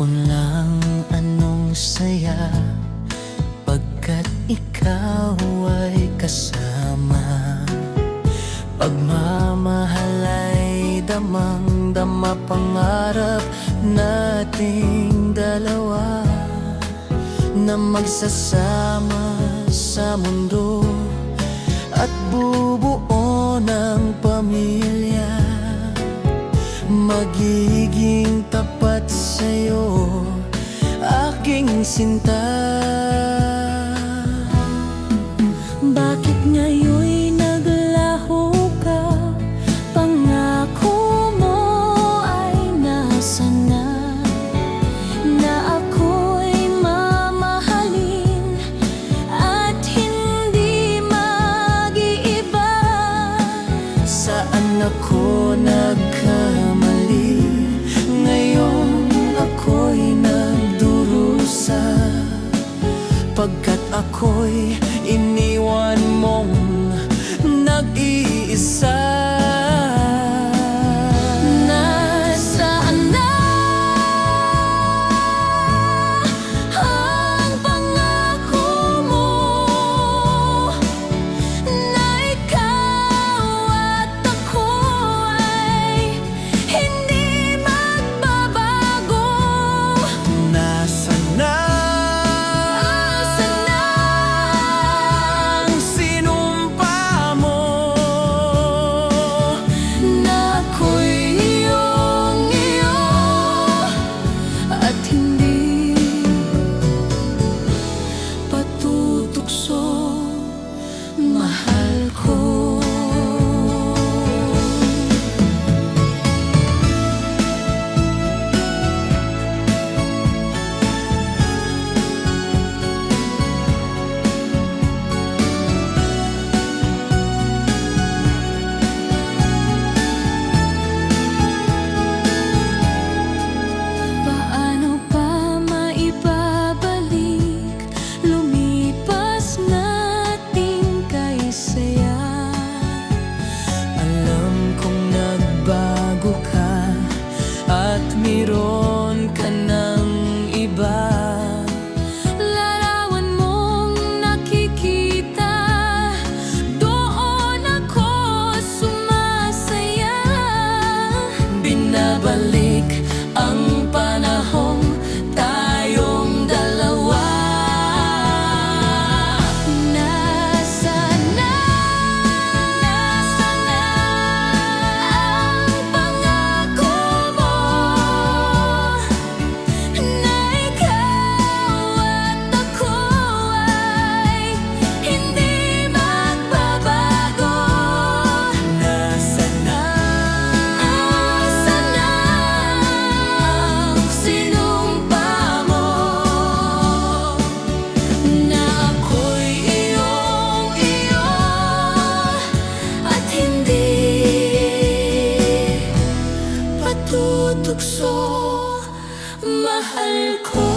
hapon lang anong saya Pagkat ikaw ay kasama. Pagmamahal ay damang-dama pangarap nating dalawa Na magsasama sa mundo At bubuo ng pamilya magiging tapat sa'yo Aking sinta. Bakit ngayon khôi im tukso, mahal ko.